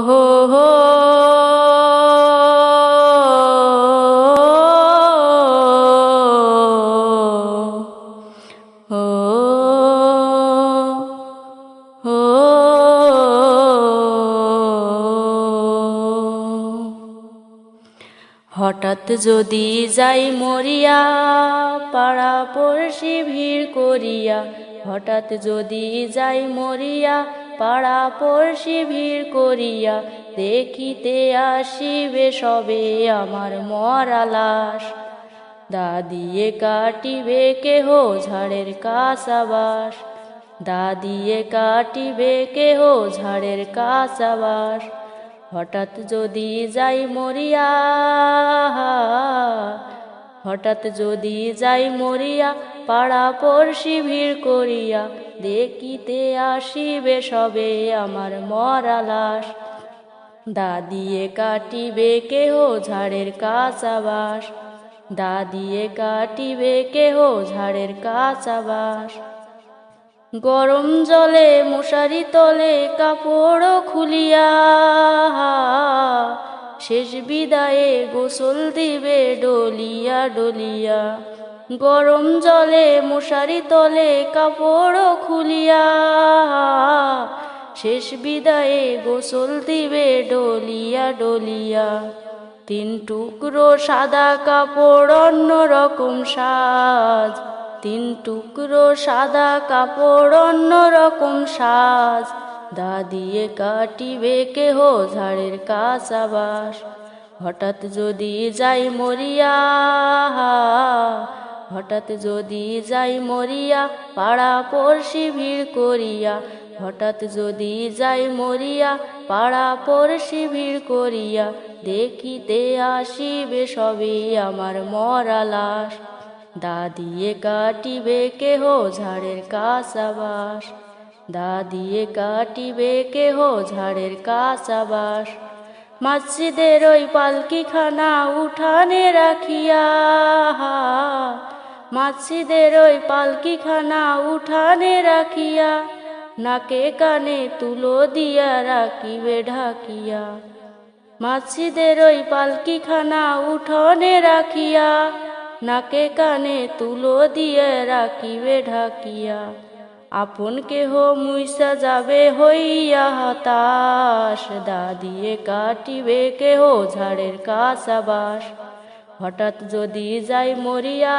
হো হো হঠাৎ যদি যাই মরিয়া পাড়া পড়শি ভিড় করিয়া হঠাৎ যদি যাই মরিয়া পাড়া পড়শি ভিড় করিয়া দেখিতে আসিবে সবে আমার মরা লাশ। দাদিয়ে কাটিবে কেহ ঝাড়ের কাসাবাস দাদিয়ে কাটিবে কেহ ঝাড়ের কাসাবাস হঠাৎ যদি যাই মরিয়া হঠাৎ যদি যাই মরিয়া, পাড়া পড়শি ভিড় করিয়া, দেখিতে আসিবে সবে আমার মরা লাশ। দাদিয়ে কাটিবে কেহ ঝাড়ের কাঁচাবাস দাদিয়ে কাটিবে কেহ ঝাড়ের কাঁচাবাস গরম জলে মশারি তলে কাপড় খুলিয়া শেষ বিদায়ে গোসল দিবে ডলিয়া ডলিয়া। গরম জলে মশারি তলে কাপড় খুলিয়া। শেষ বিদায়ে গোসল দিবে ডলিয়া ডলিয়া। তিন টুকরো সাদা কাপড় অন্য রকম সাজ। তিন টুকরো সাদা কাপড় অন্য রকম সাজ। দাদিয়ে কাটিবে কেহ ঝাড়ের কাঁচাবাস। হঠাৎ যদি যাই মরিয়া, হঠাৎ যদি যাই মরিয়া, পাড়া পড়শি ভিড় করিয়া। হঠাৎ যদি যাই মরিয়া, পাড়া পড়শি ভিড় করিয়া। দেখিতে আসিবে সবে আমার মরা লাশ। দা দিয়ে কাটিবে কেহ ঝাড়ের কাঁচাবাস দাদিয়ে কাটিবে কেহ ঝাড়ের কাঁচাবাস মসজিদের ওই পালকিখানা উঠানে রাখিয়া মসজিদের ওই পালকিখানা উঠানে রাখিয়া নাকে কানে তুলো দিয়া রাখিবে ঢাকিয়া। মসজিদের ওই পালকিখানা উঠোনে রাখিয়া নাকে কানে তুলো দিয়ে রাখিবে ঢাকিয়া। আপন কেহ মুইসা যাবে হইয়া হতাশ। দাদিয়ে কাটিবে কেহ ঝাড়ের কাঁচাবাস হঠাৎ যদি যাই মরিয়া,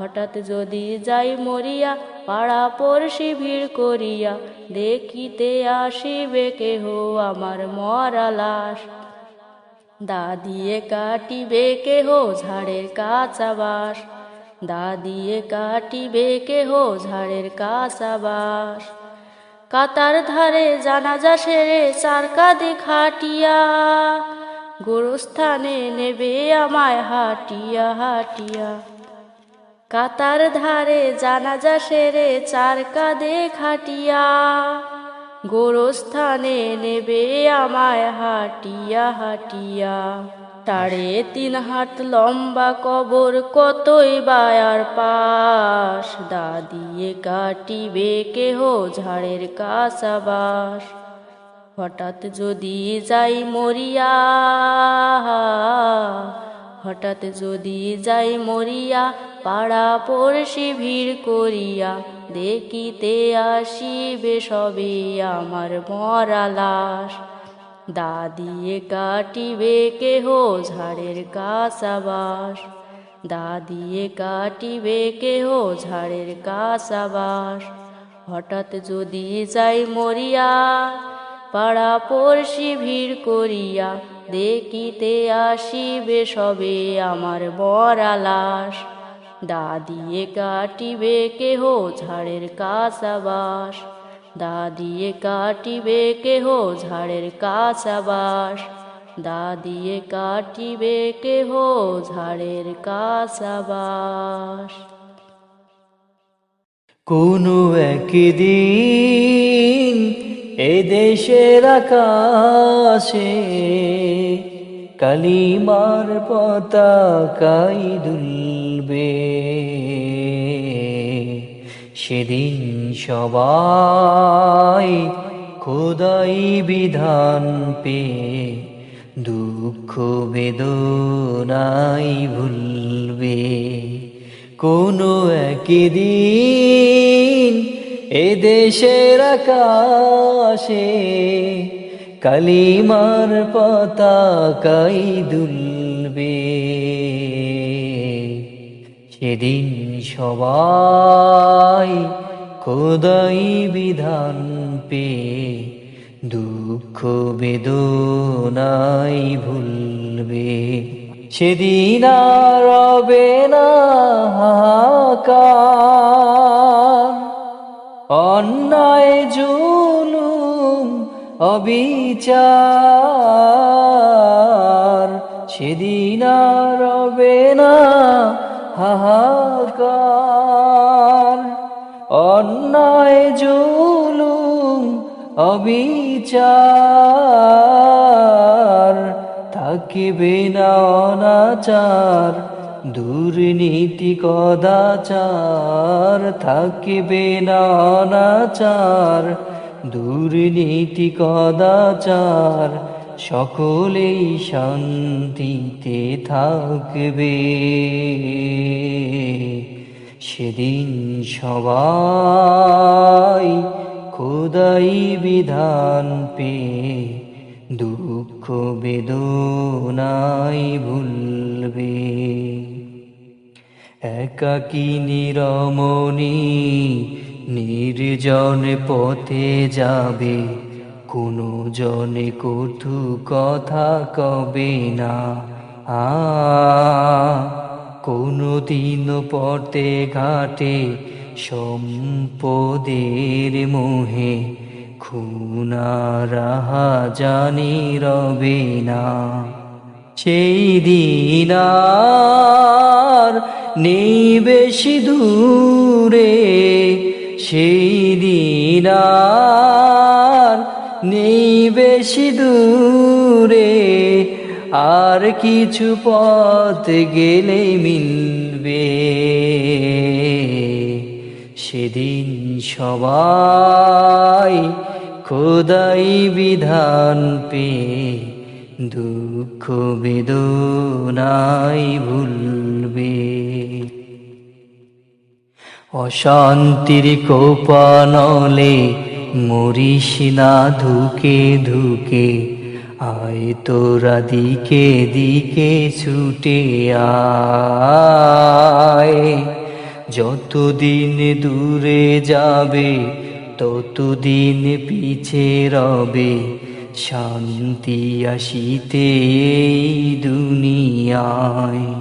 হঠাৎ যদি যাই মরিয়া, পাড়া পড়শি ভিড় করিয়া, দেখিতে আসিবে কেহ আমার মরা লাশ। দাদিয়ে কাটিবে কেহ ঝাড়ের কাঁচাবাস দাদিয়ে কাটিবে কেহ ঝাড়ের কাঁচাবাস কাতার ধারে জানাজা সেরে চার কাঁধে খাটিয়া, গোরস্থানে নেবে আমায় হাটিয়া হাটিয়া। কাতার ধারে জানাজা সেরে চার কাঁধে খাটিয়া, গোরস্থানে নেবে আমায় হাটিয়া হাটিয়া। সাড়ে তিন হাত লম্বা কবর কতই বায়ার পাশ? দাদিয়ে কাটিবে কেহ ঝাড়ের কাঁচাবাস হঠাৎ যদি যাই মরিয়া, হঠাৎ যদি যাই মরিয়া, পাড়া পড়শি ভিড় করিয়া, দেখিতে আসিবে সবে আমার মরা লাশ। দাদিয়ে কাটিবে কেহ ঝাড়ের কাসাবাস। দা দিয়ে কাটিবে কেহ ঝাড়ের কাঁচাবাস হঠাৎ যদি যাই মরিয়া, পাড়া পড়শি ভিড় করিয়া, দেখিতে আসিবে সবে আমার বরা লাশ দাদিয়ে কাটিবে কেহ ঝাড়ের কাঁচাবাস দাদিয়ে কাটিবে কেহ ঝাড়ের কাঁচাবাস। দাদিয়ে কাটিবে কেহ ঝাড়ের কাঁচাবাস। কোনো একদিন এ দেশের আকাশে কালিমার পতাকাই দুলবে। সেদিন সবাই খোদাই বিধান পে দুঃখ বেদনাই ভুলবে। কোনো একদিন এ দেশের আকাশে কালিমার পতাকাই দুলবে। সেদিন সবাই খোদাই বিধান পে দুঃখ বেদনাই ভুলবে। সেদিন রবে না অন্যায় জুলুম, অবিচার, সেদিন রবে না হাহাকার। অন্যায় জুলুম, অবিচার, থাকিবে না অনাচার, দুর্নীতি কদাচার, থাকিবে না অনাচার, দুর্নীতি কদাচার, সকলেই শান্তিতে থাকবে। সেদিন সবাই খোদাই বিধান পে দুঃখ বেদনাই ভুলবে। একাকী নিরমণি নির্জন পথে যাবে, কোনো জনে কটু কথা কবে না। আ কোনো দিন পথে ঘাটে সম্পদের মোহে খুনারাহা জানি রবে না। সেই দিন আর নেই বেশি দূরে, সেই দিনার নেই বেশি দূরে। আর কিছু পথ গেলে মিলবে। সেদিন সবাই খোদাই বিধান পে দুঃখ বেদনাই ভুলবে। অশান্তির কোপানলে মরিস না ধুকে ধুকে আয় তোরা দিকে দিকে ছুটে যতদিন দূরে যাবে, ততদিন পিছে রবে। শান্তি আসিতে এই দুনিয়ায়।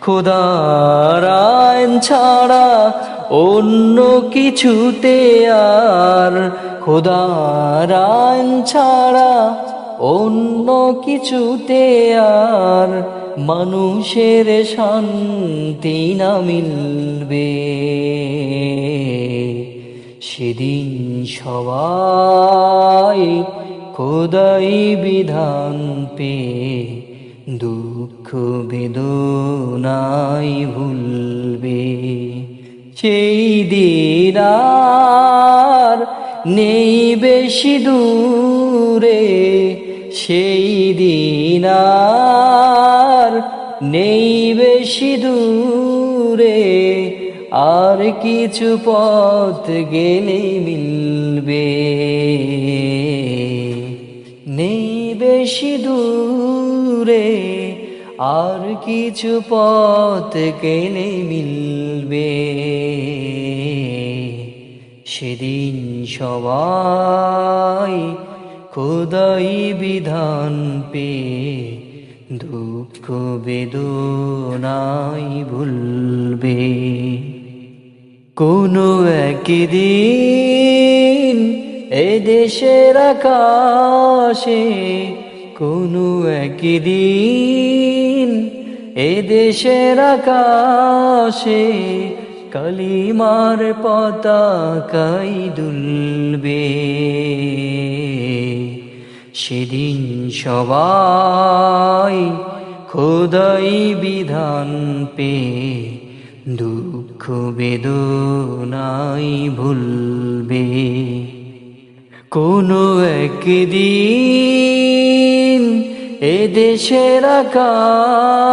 খোদার আইন ছাড়া অন্য কিছুতে আর। খোদার আইন ছাড়া অন্য কিছুতে আর মানুষের শান্তি না মিলবে। সেদিন সবাই খোদাই বিধান পে দুঃখ বেদনাই ভুলবে। সেই দিন আর নেই বেশি দূরে সেই দিন নেই বেশি দূরে, আর কিছু পথ গেলে মিলবে। নেই বেশি দূরে, আর কিছু পথ গেলে মিলবে। সেদিন সবাই খোদাই বিধান পে দুঃখ বেদনাই ভুলবে। কোনো একদিন এ দেশের আকাশে, কোনো একদিন এ দেশের আকাশে কালিমার পতাকাই দুলবে। সেদিন সবাই খোদাই বিধান পে দুঃখ বেদনাই ভুলবে। কোনো একদিন এ দেশের আকাশে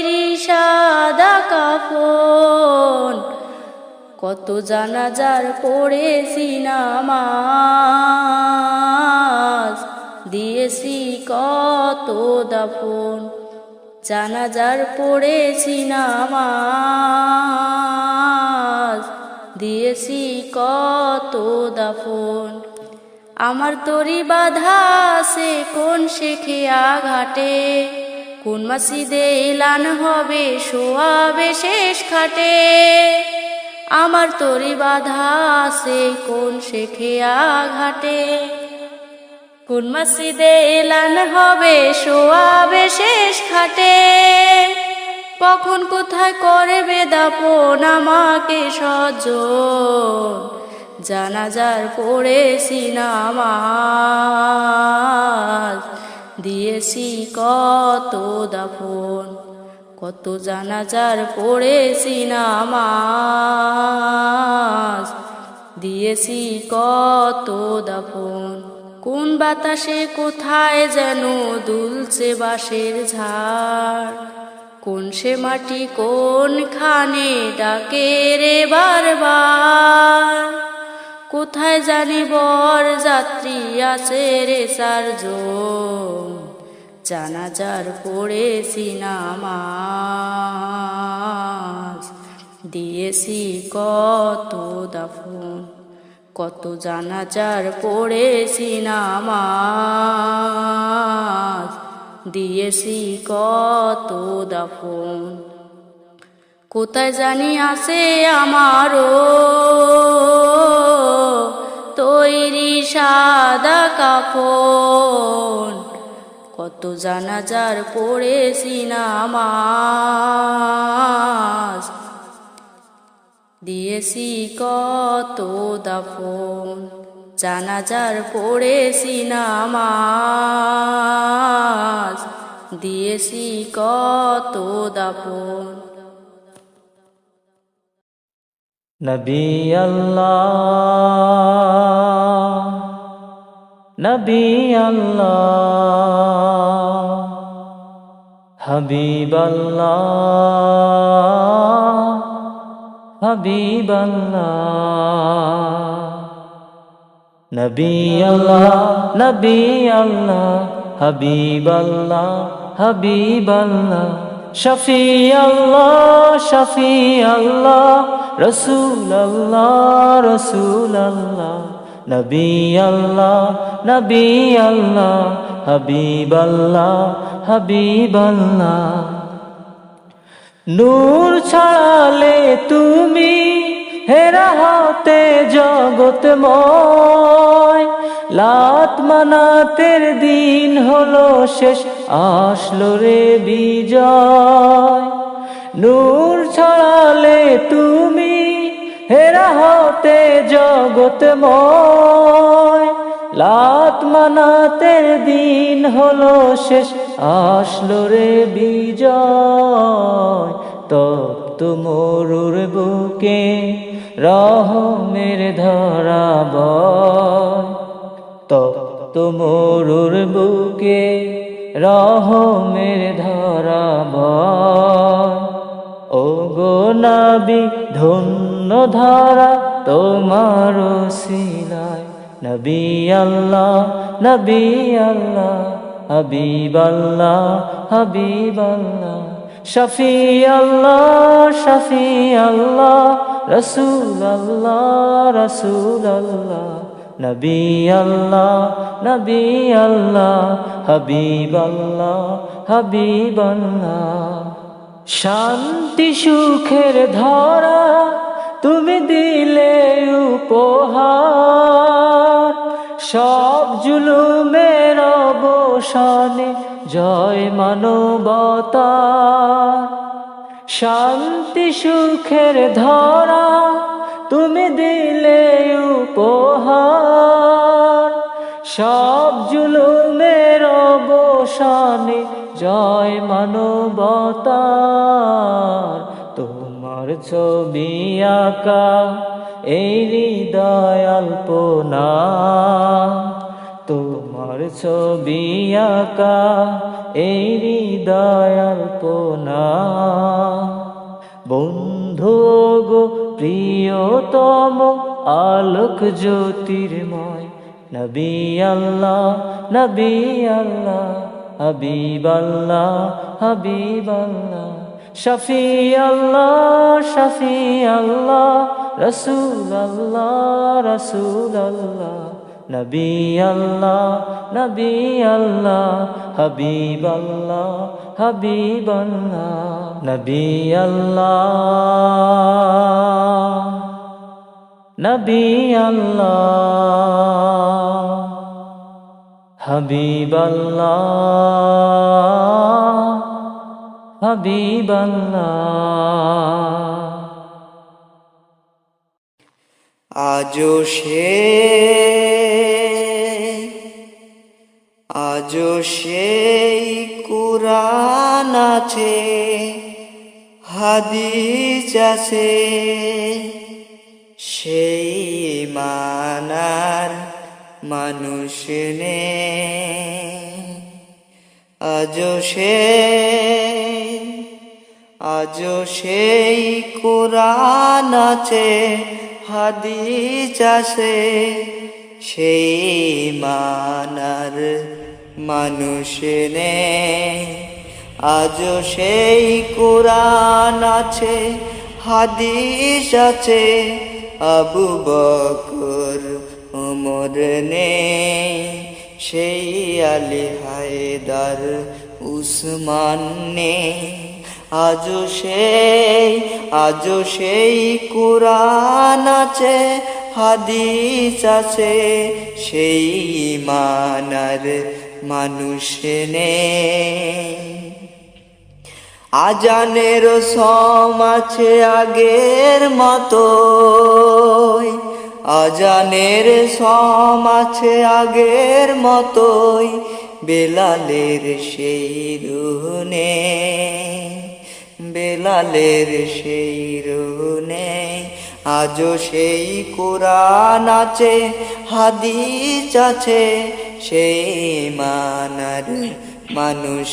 সাদা কাফন। কত জানাজার পড়েছি নামাজ, দিয়েছি কত দাফন। জানাজার পড়েছি নামাজ, দিয়েছি কত দাফন। আমার তরি বাধা আছে কোন শেখে আঘাটে কোন মাসিদে এলান হবে? শোয়াবে শেষ খাটে। আমার তরি বাধা আছে, কোন শেখে আঘাটে? কোন মাসিদে এলান হবে? শোয়াবে শেষ খাটে। কখন কোথায় করবে দাপন আমাকে সজন জানাজার পড়েছি নামাজ। দিয়েছি কত দাফন, কত জানাজার পড়েছি নামাজ। দিয়েছি কত দাফন, কোন বাতাসে কোথায় যেন দুলছে বাঁশের ঝাড়। কোন সে মাটি কোন খানে ডাকে রে বারবার। কোথায় জানি বর যাত্রী আছে রে চারজন। জানাজার পড়েছি নামাজ। দিয়েছি কত দাফন, কত জানাজার পড়েছি নামাজ। দিয়েছি কত দাফন, কোথায় জানি আছে আমারও। তৈরি সাদা কাফন। কত জানাজার পড়েছি নামাজ। দিয়েছি কত দাফন। জানাজার পড়েছি নামাজ। দিয়েছি কত দাফন। নবী আল্লাহ নবী আল্লাহ। হাবিব আল্লাহ। হাবিব আল্লাহ। নবী আল্লাহ নবী আল্লাহ। হাবিব আল্লাহ হাবিব আল্লাহ। শফি আল্লাহ শফি আল্লাহ। রসুল আল্লাহ নবী আল্লাহ নবী আল্লাহ হাবিব আল্লাহ হাবিব আল্লাহ নূর ছাড়ালে তুমি হেরা হতে জগতময় লাত মানাতের দিন হলো শেষ, আসলো রে বিজয়। নূর ছড়ালে তুমি হেরা হতে জগতময় লাত মানাতের দিন হলো শেষ, আসলো রে বিজয়। তপ্ত মরুর বুকে রহমের ধরা বয়। তপ্ত মরুর বুকে রহমের ধরা বয়। ও গো নাবি ধন্য ধারা তোমার সিলায়। নবী আল্লাহ নবী আল্লাহ, হাবিব আল্লাহ হাবিব আল্লাহ। শফি আল্লাহ শফি আল্লাহ, রসুল আল্লাহ রসুল আল্লাহ। নবী আল্লাহ নবী আল্লাহ, হাবিব আল্লাহ হাবিব আল্লাহ। শান্তি সুখের ধরা তুমি দিলে উপহার। সব জুলুমের অবসানে জয় মানবতা। শান্তি সুখের ধরা তুমি দিলে উপহার। সব জুলুমের অবসানে জয় মানবতার তোমার ছবি আঁকা, এই হৃদয় অল্পনা তোমার ছবি আঁকা, এই হৃদয় অল্পনা বন্ধু গো, প্রিয়তম আলোক জ্যোতির্ময়, নবী আল্লাহ নবী আল্লাহ, হাবিব আল্লাহ হাবিব আল্লাহ। শফি আল্লাহ শফি আল্লাহ, রসুল আল্লাহ রসুল আল্লাহ, নবী আল্লাহ নবী আল্লাহ, হাবিব আল্লাহ হাবিব আল্লাহ, নবী আল্লাহ নবী আল্লাহ, হাবিব আল্লাহ। হাবিব আল্লাহ আজও সে, আজও সেই কুরান আছে, হাদিস আছে, সেই মানার মানুষ নে। আজও সে আজও সেই কোরআন আছে, হাদিস আছে। সেই মানার মানুষ নে, আজও সেই কোরআন আছে, হাদিস আছে। আবু বকর ওমর নে, সেই আলী হায়দার, উসমান নে। আজও সেই আজও সেই কোরআন আছে, হাদিস আছে। সেই মানার মানুষ নে আজানের সম আছে আগের মতো আজানের সম আছে আগের মতোই, বেলালের সেই রুনে বেলালের সেই রুনে আজও সেই কোরআন আছে, হাদিস আছে, সেই মানার মানুষ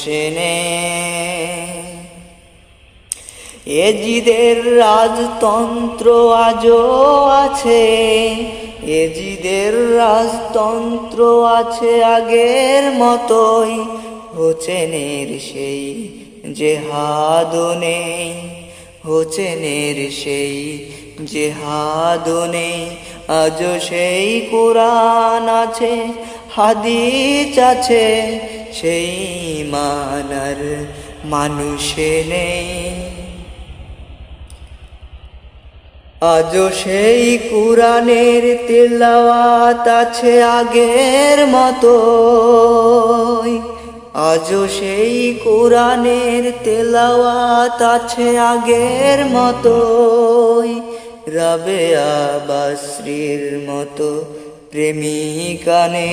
এজিদের রাজতন্ত্র আজও আছে, এজিদের রাজতন্ত্র আছে আগের মতোই হোচেনের সেই জেহাদ নেই হোচেনের সেই জেহাদ নেই। আজও সেই কোরআন আছে, হাদিস আছে, সেই মানার মানুষে নেই। আজও সেই কোরআনের তেলাওয়াত আছে আগের মতো আজও সেই কোরআনের তেলাওয়াত আছে আগের মতো রবে আবাশ্রীর মতো প্রেমিকানে,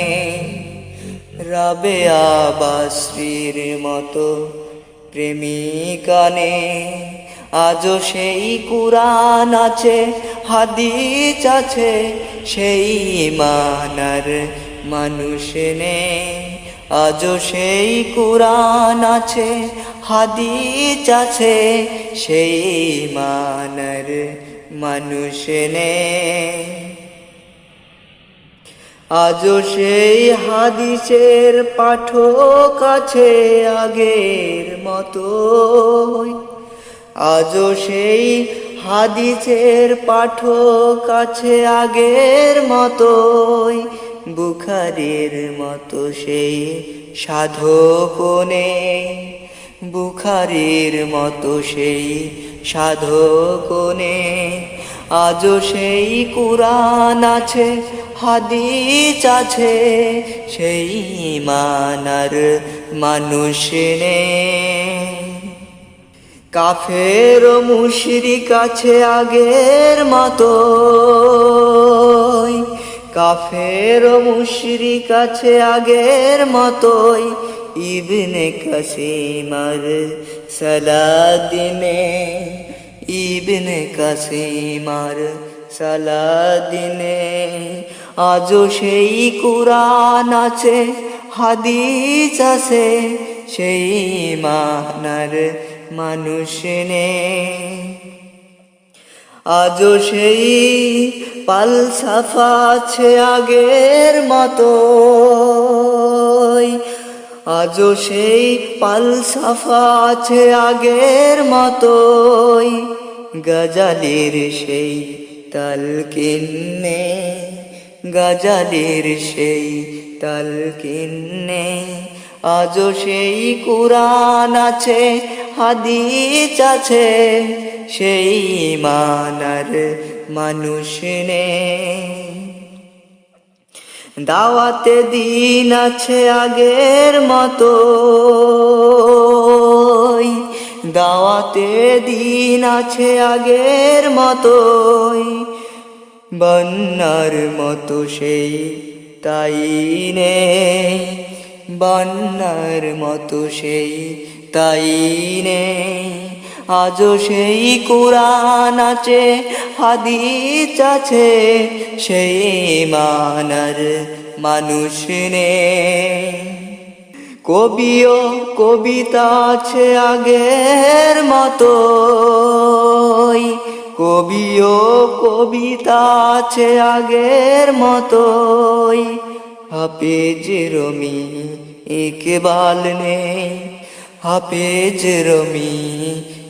রবে আবাশ্রীর মতো প্রেমিকানে, আজও সেই কুরআন আছে, হাদিস আছে, সেই মানার মানুষ নে আজও সেই কুরআন আছে, হাদিস আছে, সেই মানার মানুষ নে আজও সেই হাদিসের পাঠক আছে আগের মতোই। আজও সেই হাদিসের পাঠক আছে আগের মতোই। বুখারের মতো সেই সাধকনে, বুখারের মতো সেই সাধকনে, আজও সেই কুরআন আছে, হাদিস আছে, সেই মানার মানুষ নেই কাফের মুশরিক আছে আগের মতো কাফের ও মুশরিক আছে আগের মতোই। ইবনে কাসিমার সালাদিনে, ইবনে কাসিমার সালাদিনে, আজও সেই কুরআন আছে, হাদিস আছে, সেই মানার মানুষ নেই আজও সেই পালসাফা আছে আগের মতো। আজও সেই পালসাফা আছে আগের মতোই। গজালির সেই তালকিন্নে গজালির সেই তালকিন্নে আজও সেই কুরআন আছে, হাদিস আছে। সেই মানার মানুষ নে দাওয়াতে দিন আছে আগের মতো। দাওয়াতে দিন আছে আগের মতোই বন্যার মতো সেই তাই নে। বন্যার মতো সেই তাই নে। আজও সেই কুরআন আছে, হাদিস আছে, সেই মানার মানুষ নে। কবিও কবিতা আছে আগের মতো কবিও কবিতা আছে আগের মতোই। হাফেজ রমি ইকবাল নেই হাফেজ রমি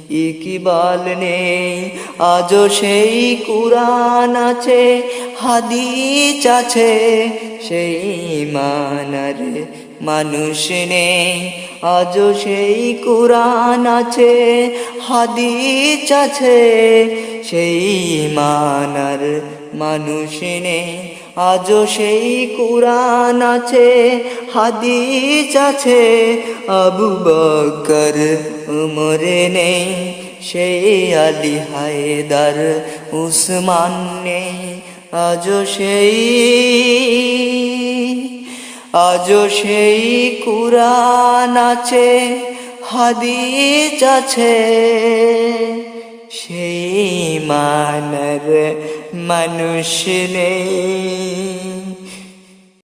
ইকবাল নেই। আজও সেই কুরআন আছে, হাদিস আছে। সেই মানার মানুষ নেই। আজও সেই কুরআন আছে, হাদিস আছে। সেই মানার মানুষ নেই। আজও সেই কুরআন আছে, হাদিস আছে। আবু বকর উমরে নেই, সেই আলী হায়দার উসমান নেই। আজও সেই আজও সেই কুরআন আছে, হাদিস আছে। সেই মানর মানুষ নেই